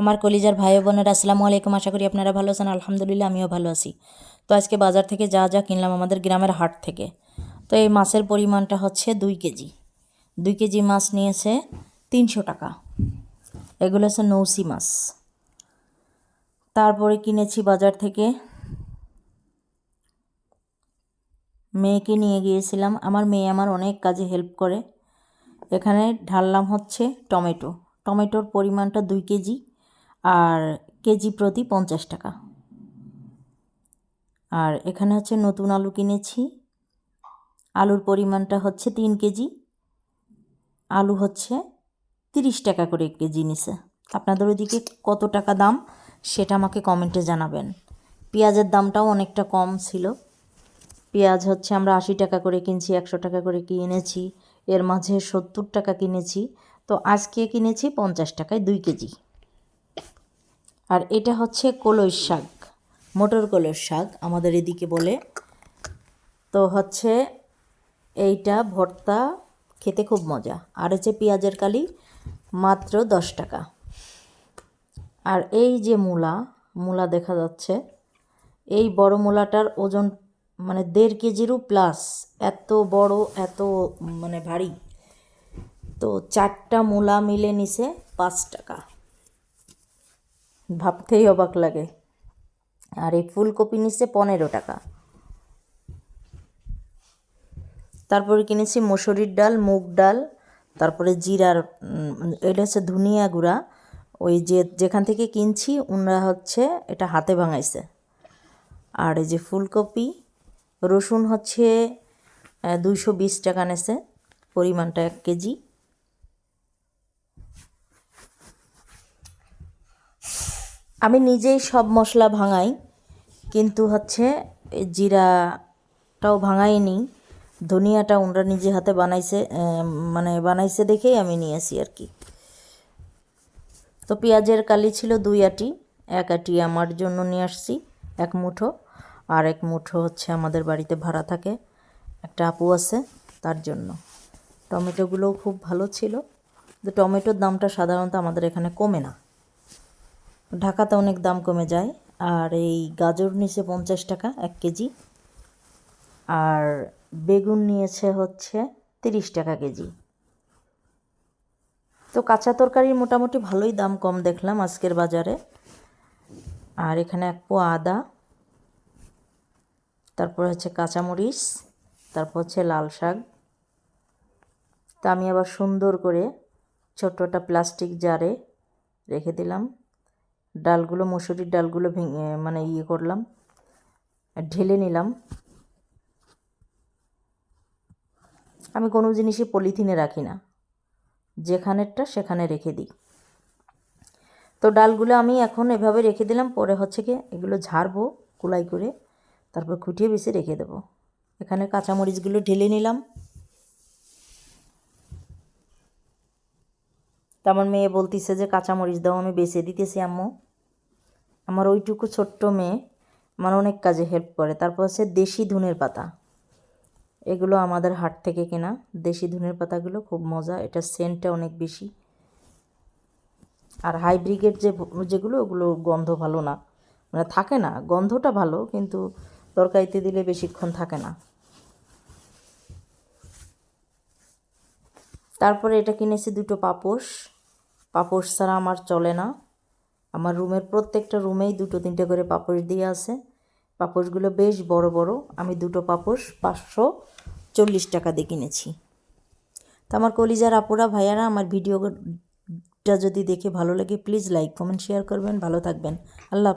আমার কলিজার ভাই বোনেরা, আসসালামু আলাইকুম, আশা করি আপনারা ভালো আছেন। আলহামদুলিল্লাহ, আমিও ভালো আছি। তো আজকে বাজার থেকে যা যা কিনলাম আমাদের গ্রামের হাট থেকে, তো এই মাছের পরিমাণটা হচ্ছে দুই কেজি। দুই কেজি মাছ নিয়েছে তিনশো টাকা। এগুলো হচ্ছে নৌসি মাছ। তারপরে কিনেছি বাজার থেকে, মেয়েকে নিয়ে গিয়েছিলাম। আমার মেয়ে আমার অনেক কাজে হেল্প করে। এখানে ঢাললাম হচ্ছে টমেটো। টমেটোর পরিমাণটা দুই কেজি। আর কেজি প্রতি পঞ্চাশ টাকা। আর এখানে হচ্ছে নতুন আলু কিনেছি। আলুর পরিমাণটা হচ্ছে তিন কেজি। আলু হচ্ছে তিরিশ টাকা করে কেজি নিছে। আপনাদের ওইদিকে কত টাকা দাম সেটা আমাকে কমেন্টে জানাবেন। পেঁয়াজের দামটাও অনেকটা কম ছিল। পেঁয়াজ হচ্ছে আমরা আশি টাকা করে কিনছি, একশো টাকা করে কিনেছি। এর মাঝে সত্তর টাকা কিনেছি। তো আজকে কিনেছি পঞ্চাশ টাকায় দুই কেজি। আর এটা হচ্ছে কলই শাক, মটর কলর শাক আমাদের এদিকে বলে। তো হচ্ছে এইটা ভর্তা খেতে খুব মজা। আর হচ্ছে পেঁয়াজের কালি মাত্র দশ টাকা। আর এই যে মূলা মূলা দেখা যাচ্ছে, এই বড় মূলাটার ওজন মানে দেড় কেজিরও প্লাস এত বড়, এত মানে ভারী। তো চারটা মূলা মিলে নিছে পাঁচ টাকা। ভাবতেই অবাক লাগে। আর এই ফুলকপি নিচ্ছে পনেরো টাকা। তারপরে কিনেছি মসুরির ডাল, মুগ ডাল, তারপরে জিরার এটা হচ্ছে ধুনিয়া গুঁড়া। ওই যে যেখান থেকে কিনছি ওনারা হচ্ছে, এটা হাতে ভাঙাইছে। আর এই যে ফুলকপি, রসুন হচ্ছে দুইশো বিশ টাকা নেছে, পরিমাণটা এক কেজি। আমি নিজেই সব মশলা ভাঙাই, কিন্তু হচ্ছে জিরাটাও ভাঙাইনি ধনিয়াটা ওনারা নিজে হাতে বানাইছে মানে বানাইছে দেখেই আমি নিয়েছি আর কি। তো পেঁয়াজের কালি ছিল দুই আটি, এক আটি আমার জন্য নিয়ে আসছি, এক মুঠো, আর এক মুঠো হচ্ছে আমাদের বাড়িতে ভাড়া থাকে, একটা আপু আছে তার জন্য। টমেটোগুলোও খুব ভালো ছিল তো টমেটোর দামটা সাধারণত আমাদের এখানে কমে না। ঢাকাতে অনেক দাম কমে যায়। আর এই গাজর নিচে পঞ্চাশ টাকা, এক কেজি। আর বেগুন নিয়েছে হচ্ছে তিরিশ টাকা কেজি। তো কাঁচা তরকারির মোটামুটি ভালোই দাম কম দেখলাম আজকের বাজারে। আর এখানে এক পো আদা, তারপর হচ্ছে কাঁচামরিচ, তারপর হচ্ছে লাল শাক। তা আমি আবার সুন্দর করে ছোট্টটা প্লাস্টিক জারে রেখে দিলাম। ডালগুলো, মুসুরির ডালগুলো ভেঙে মানে ইয়ে করলাম, ঢেলে নিলাম। আমি কোনো জিনিসই পলিথিনে রাখি না। যেখানেরটা সেখানে রেখে দিই। তো ডালগুলো আমি এখন এভাবে রেখে দিলাম, পরে হচ্ছে কি এগুলো ঝাড়বো কুলাই করে, তারপর খুঁটিয়ে বেছে রেখে দেবো। এখানে কাঁচামরিচগুলো ঢেলে নিলাম। আমার মেয়ে বলতিছে যে, কাঁচামরিচ দাও, আমি বেছে দিতেছি, আম্মু। আমার ওইটুকু ছোট্ট মেয়ে, আমার অনেক কাজে হেল্প করে। তারপর হচ্ছে দেশি ধুনের পাতা। এগুলো আমাদের হাট থেকে কেনা। দেশি ধুনের পাতাগুলো খুব মজা এটা সেন্টটা অনেক বেশি। আর হাইব্রিগেড যে যেগুলো, ওগুলো গন্ধ ভালো না। মানে থাকে না, গন্ধটা ভালো, কিন্তু তরকারিতে দিলে বেশিক্ষণ থাকে না। তারপরে এটা কিনেছি দুটো পাপোশ। পাপোশ ছাড়া আমার চলে না। আমার রুমের প্রত্যেকটা রুমেই দুটো তিনটে করে পাপোশ দিয়ে আছে। পাপোশগুলো বেশ বড় বড়। আমি দুটো পাপোশ পাঁচশো চল্লিশ টাকা দিয়ে কিনেছি। তো আমার কলিজার আপুরা, ভাইয়ারা, আমার ভিডিওটা যদি দেখে ভালো লাগে প্লিজ লাইক কমেন্ট শেয়ার করবেন। ভালো থাকবেন। আল্লাহ